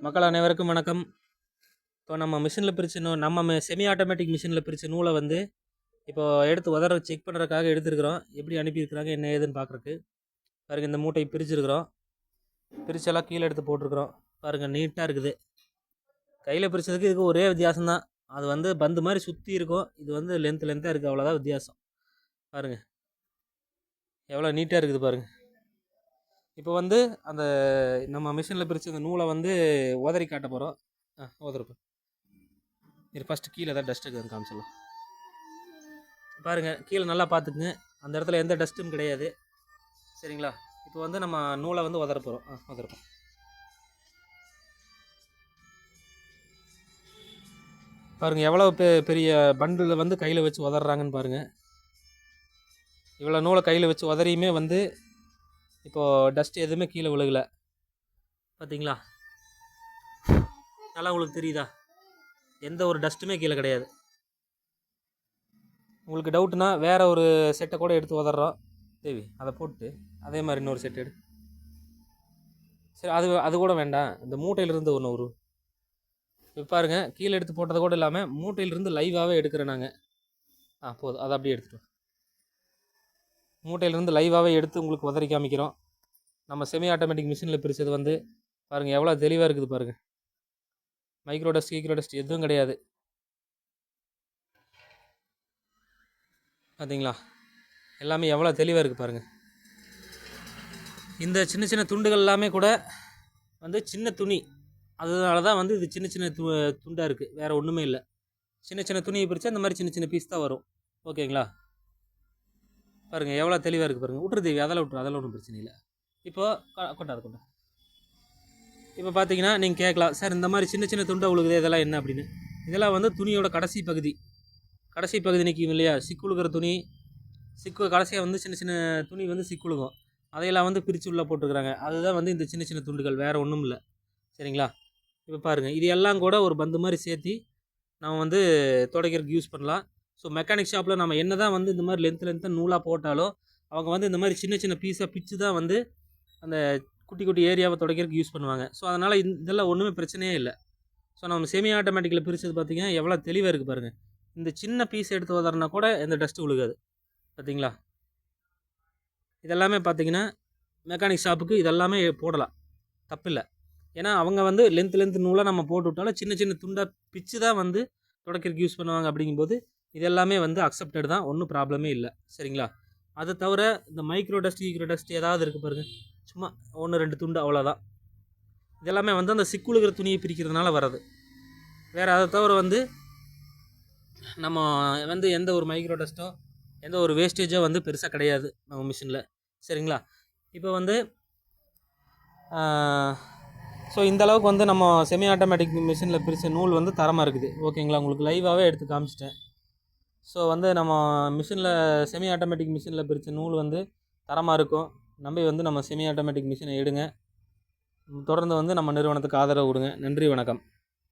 மக்கள் அனைவருக்கும் வணக்கம். இப்போ நம்ம மிஷினில் பிரித்து நூ நம்ம செமி ஆட்டோமேட்டிக் மிஷினில் பிரித்து நூலை வந்து இப்போ எடுத்து உதற செக் பண்ணுறதுக்காக எடுத்துருக்குறோம். எப்படி அனுப்பியிருக்கிறாங்க என்ன ஏதுன்னு பார்க்குறக்கு பாருங்கள் இந்த மூட்டை பிரிச்சிருக்கிறோம். பிரிச்செல்லாம் கீழே எடுத்து போட்டிருக்கிறோம். பாருங்கள் நீட்டாக இருக்குது. கையில் பிரித்ததுக்கு இதுக்கு ஒரே வித்தியாசம் தான் அது வந்து பந்து மாதிரி சுற்றி இருக்கும். இது வந்து லென்த் லென்த்தாக இருக்குது அவ்வளோதான் வித்தியாசம். பாருங்கள் எவ்வளோ நீட்டாக இருக்குது பாருங்கள் இப்போ வந்து அந்த நம்ம மிஷினில் பிரித்து அந்த நூலை வந்து உதறி காட்ட போகிறோம் ஆ உதறப்போ இது ஃபஸ்ட்டு கீழே தான் டஸ்ட் இருக்குதுன்னு காமிச்சிடலாம். பாருங்கள் கீழே நல்லா பார்த்துக்குங்க. அந்த இடத்துல எந்த டஸ்ட்டும் கிடையாது. சரிங்களா? இப்போ வந்து நம்ம நூலை வந்து உதற போகிறோம் ஆ உதறப்போம் பாருங்கள் எவ்வளோ பெ பெரிய பண்டில் வந்து கையில் வச்சு உதறாங்கன்னு பாருங்கள் இவ்வளோ நூலை கையில் வச்சு உதறியுமே வந்து இப்போது டஸ்ட் எதுவுமே கீழே விழுகலை. பார்த்தீங்களா நல்லா உங்களுக்கு தெரியுதா? எந்த ஒரு டஸ்ட்டுமே கீழே கிடையாது. உங்களுக்கு டவுட்னா வேறு ஒரு செட்டை கூட எடுத்து உதறோம் தேவி அதை போட்டு அதே மாதிரி இன்னொரு செட் எடு. சரி அது அது கூட வேண்டாம். இந்த மூட்டையிலிருந்து ஒன்று ஒரு இப்போ பாருங்க கீழே எடுத்து போட்டதை கூட இல்லாமல் மூட்டையிலிருந்து லைவாகவே எடுக்கிறேன் நாங்கள் ஆ போதும். அதை அப்படியே எடுத்துகிட்டு மூட்டையிலேருந்து லைவாகவே எடுத்து உங்களுக்கு உதறி காமிக்கிறோம். நம்ம செமி ஆட்டோமேட்டிக் மிஷினில் பிரித்தது வந்து பாருங்கள் எவ்வளோ தெளிவாக இருக்குது பாருங்கள் மைக்ரோ டஸ்ட் கீக்ரோ டஸ்ட் எதுவும் கிடையாது. பார்த்தீங்களா எல்லாமே எவ்வளோ தெளிவாக இருக்குது பாருங்கள் இந்த சின்ன சின்ன துண்டுகள் எல்லாமே கூட வந்து சின்ன துணி. அதனால தான் வந்து இது சின்ன சின்ன து துண்டாக இருக்குது வேறு ஒன்றுமே இல்லை. சின்ன சின்ன துணியை பிரித்து அந்த மாதிரி சின்ன சின்ன பீஸ் தான் வரும். ஓகேங்களா பாருங்கள் எவ்வளோ தெளிவாக இருக்குது பாருங்கள் விட்ரு தேவி அதெல்லாம் விட்ரு அதெல்லாம் ஒன்றும் பிரச்சனை இல்லை. இப்போது கொண்டாது கொண்டா இப்போ பார்த்தீங்கன்னா நீங்கள் கேட்கலாம் சார் இந்த மாதிரி சின்ன சின்ன துண்டை உழுகுது இதெல்லாம் என்ன? அப்படின்னு. இதெல்லாம் வந்து துணியோட கடைசி பகுதி. கடைசி பகுதி நிற்கும் இல்லையா? சிக்குழுகிற துணி சிக்கு கடைசியாக வந்து சின்ன சின்ன துணி வந்து சிக்குழுகும் அதையெல்லாம் வந்து பிரித்து உள்ளே போட்டிருக்கிறாங்க. அதுதான் வந்து இந்த சின்ன சின்ன துண்டுகள் வேறு ஒன்றும் இல்லை. சரிங்களா? இப்போ பாருங்கள் இது எல்லாம் கூட ஒரு பந்து மாதிரி சேர்த்து நம்ம வந்து துடைக்கிறதுக்கு யூஸ் பண்ணலாம். ஸோ மெக்கானிக் ஷாப்பில் நம்ம என்ன தான் வந்து இந்த மாதிரி லென்த் லென்த்தாக நூலாக போட்டாலோ அவங்க வந்து இந்த மாதிரி சின்ன சின்ன பீஸாக பிச்சு தான் வந்து அந்த குட்டி குட்டி ஏரியாவை துடைக்கிறதுக்கு யூஸ் பண்ணுவாங்க. ஸோ அதனால் இந்த இதெல்லாம் ஒன்றுமே பிரச்சனையே இல்லை. ஸோ நம்ம செமி ஆட்டோமேட்டிக்கில் பிரித்தது பார்த்திங்கன்னா எவ்வளோ தெளிவாக இருக்குது பாருங்கள் இந்த சின்ன பீஸ் எடுத்து வந்தாருனா கூட எந்த டஸ்ட்டு விழுகாது பார்த்தீங்களா இதெல்லாமே பார்த்தீங்கன்னா மெக்கானிக் ஷாப்புக்கு இதெல்லாமே போடலாம். தப்பில்லை. ஏன்னா அவங்க வந்து லென்த் லென்த் நூலாக நம்ம போட்டு விட்டாலும் சின்ன சின்ன துண்டாக பிச்சு தான் வந்து தொடக்கிறதுக்கு யூஸ் பண்ணுவாங்க அப்படிங்கும்போது இது எல்லாமே வந்து அக்செப்டட் தான். ஒன்றும் ப்ராப்ளமே இல்லை. சரிங்களா? அதை தவிர இந்த மைக்ரோ டஸ்ட் ஈக்ரோ டஸ்ட் ஏதாவது இருக்குது பாருங்கள் சும்மா ஒன்று ரெண்டு துண்டு அவ்வளோதான் இதெல்லாமே வந்து அந்த சிக்குழுகிற துணியை பிரிக்கிறதுனால வர்றது. வேறு அதை தவிர வந்து நம்ம வந்து எந்த ஒரு மைக்ரோ டஸ்ட்டோ எந்த ஒரு வேஸ்டேஜோ வந்து பெருசாக கிடையாது நம்ம மிஷினில் சரிங்களா? இப்போ வந்து ஸோ இந்த அளவுக்கு வந்து நம்ம செமி ஆட்டோமேட்டிக் மிஷினில் பிரித்த நூல் வந்து தரமாக இருக்குது. ஓகேங்களா உங்களுக்கு லைவாகவே எடுத்து காமிச்சிட்டேன். ஸோ வந்து நம்ம மிஷினில் செமி ஆட்டோமேட்டிக் மிஷினில் பிரித்த நூல் வந்து தரமாக இருக்கும். நம்பி வந்து நம்ம செமி ஆட்டோமேட்டிக் மிஷினை எடுங்க. தொடர்ந்து வந்து நம்ம நிறுவனத்துக்கு ஆதரவு கொடுங்க. நன்றி வணக்கம்.